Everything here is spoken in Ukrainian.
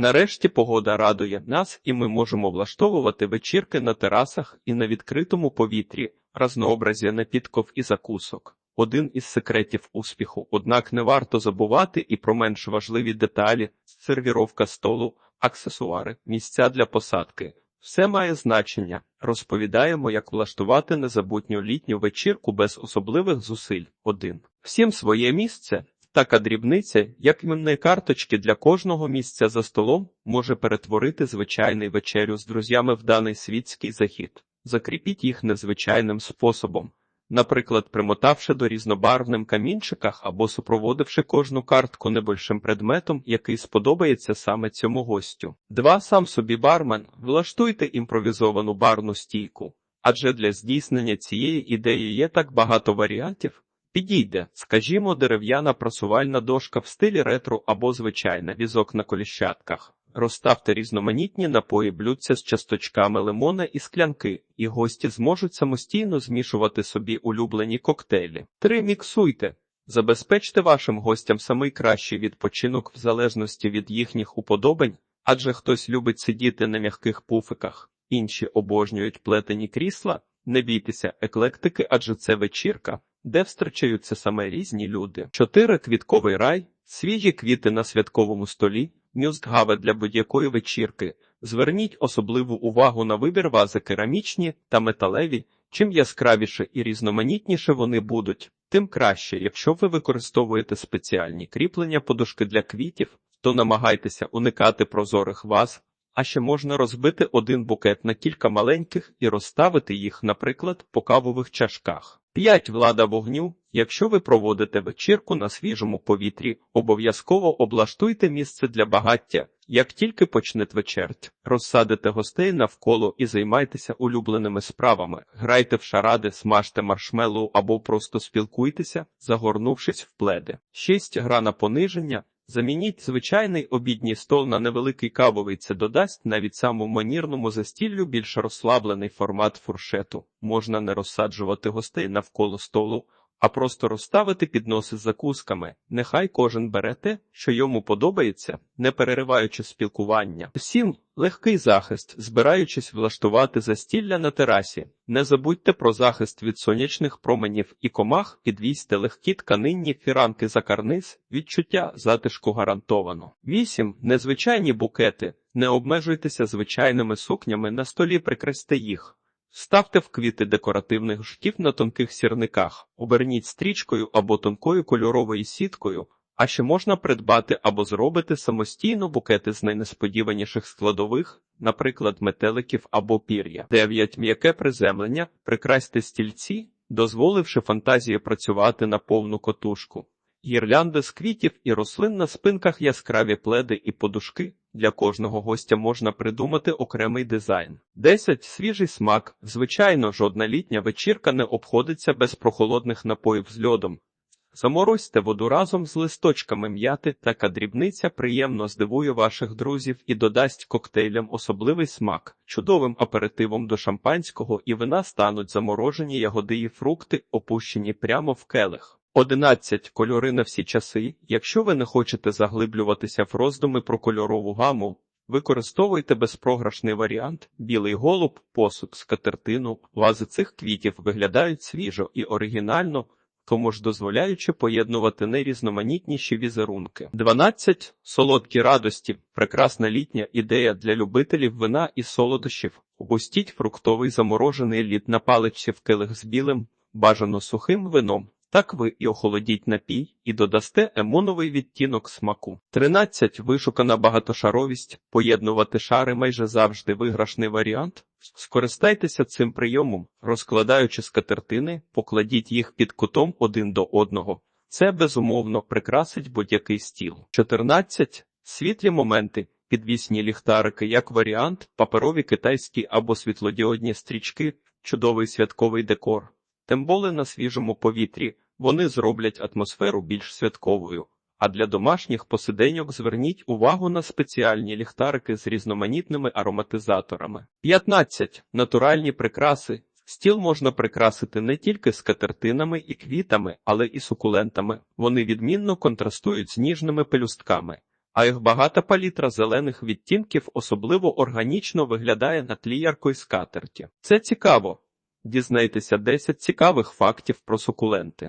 Нарешті погода радує нас, і ми можемо влаштовувати вечірки на терасах і на відкритому повітрі, разнообразі напідков і закусок. Один із секретів успіху, однак не варто забувати і про менш важливі деталі: сервіровка столу, аксесуари, місця для посадки. Все має значення. Розповідаємо, як влаштувати незабутню літню вечірку без особливих зусиль. 1. Всім своє місце. Така дрібниця, як іменні карточки для кожного місця за столом, може перетворити звичайний вечерю з друзями в даний світський захід. Закріпіть їх незвичайним способом, наприклад, примотавши до різнобарвним камінчиках або супроводивши кожну картку небольшим предметом, який сподобається саме цьому гостю. Два сам собі бармен, влаштуйте імпровізовану барну стійку, адже для здійснення цієї ідеї є так багато варіантів. Підійде, скажімо, дерев'яна просувальна дошка в стилі ретро або звичайна візок на коліщатках. Розставте різноманітні напої блюдця з часточками лимона і склянки, і гості зможуть самостійно змішувати собі улюблені коктейлі. 3. Міксуйте. Забезпечте вашим гостям самий кращий відпочинок в залежності від їхніх уподобань, адже хтось любить сидіти на м'яких пуфиках, інші обожнюють плетені крісла. Не бійтеся еклектики, адже це вечірка, де встречаються саме різні люди. 4. Квітковий рай, свіжі квіти на святковому столі, мюстгаве для будь-якої вечірки. Зверніть особливу увагу на вибір вази керамічні та металеві. Чим яскравіше і різноманітніше вони будуть, тим краще. Якщо ви використовуєте спеціальні кріплення подушки для квітів, то намагайтеся уникати прозорих ваз, а ще можна розбити один букет на кілька маленьких і розставити їх, наприклад, по кавових чашках. 5. Влада вогню. Якщо ви проводите вечірку на свіжому повітрі, обов'язково облаштуйте місце для багаття. Як тільки почнете вечерть, розсадите гостей навколо і займайтеся улюбленими справами, грайте в шаради, смажте маршмеллоу або просто спілкуйтеся, загорнувшись в пледи. 6. Гра на пониження. Замініть звичайний обідній стол на невеликий кавовий. Це додасть навіть самому манірному застіллю більш розслаблений формат фуршету. Можна не розсаджувати гостей навколо столу, а просто розставити підноси з закусками. Нехай кожен бере те, що йому подобається, не перериваючи спілкування. Всім легкий захист, збираючись влаштувати застілля на терасі. Не забудьте про захист від сонячних променів і комах, підвісьте легкі тканинні фіранки за карниз, відчуття затишку гарантовано. 8. Незвичайні букети. Не обмежуйтеся звичайними сукнями на столі, прикрасьте їх. Ставте в квіти декоративних жуків на тонких сірниках, оберніть стрічкою або тонкою кольоровою сіткою, а ще можна придбати або зробити самостійно букети з найнесподіваніших складових, наприклад, метеликів або пір'я. 9. М'яке приземлення, прикрасьте стільці, дозволивши фантазії працювати на повну котушку. Гірлянди з квітів і рослин на спинках яскраві пледи і подушки. Для кожного гостя можна придумати окремий дизайн. 10. Свіжий смак. Звичайно, жодна літня вечірка не обходиться без прохолодних напоїв з льодом. Заморозьте воду разом з листочками м'яти, така дрібниця приємно здивує ваших друзів і додасть коктейлям особливий смак. Чудовим аперитивом до шампанського і вина стануть заморожені ягоди і фрукти, опущені прямо в келих. 11. Кольори на всі часи. Якщо ви не хочете заглиблюватися в роздуми про кольорову гаму, використовуйте безпрограшний варіант, білий голуб, посуд, скатертину, вази цих квітів виглядають свіжо і оригінально, тому ж дозволяючи поєднувати найрізноманітніші візерунки. 12. Солодкі радості. Прекрасна літня ідея для любителів вина і солодощів. Опустіть фруктовий заморожений лід на паличці в килих з білим, бажано сухим вином. Так ви і охолодіть напій, і додасте емоновий відтінок смаку. 13. Вишукана багатошаровість. Поєднувати шари майже завжди виграшний варіант. Скористайтеся цим прийомом, розкладаючи скатертини, покладіть їх під кутом один до одного. Це безумовно прикрасить будь-який стіл. 14. Світлі моменти. Підвісні ліхтарики як варіант, паперові китайські або світлодіодні стрічки, чудовий святковий декор. Темболи на свіжому повітрі вони зроблять атмосферу більш святковою. А для домашніх посиденьок зверніть увагу на спеціальні ліхтарики з різноманітними ароматизаторами. 15. Натуральні прикраси. Стіл можна прикрасити не тільки скатертинами і квітами, але і сукулентами. Вони відмінно контрастують з ніжними пелюстками. а їх багата палітра зелених відтінків особливо органічно виглядає на тлі яркої скатерті. Це цікаво. Дізнайтеся 10 цікавих фактів про сукуленти.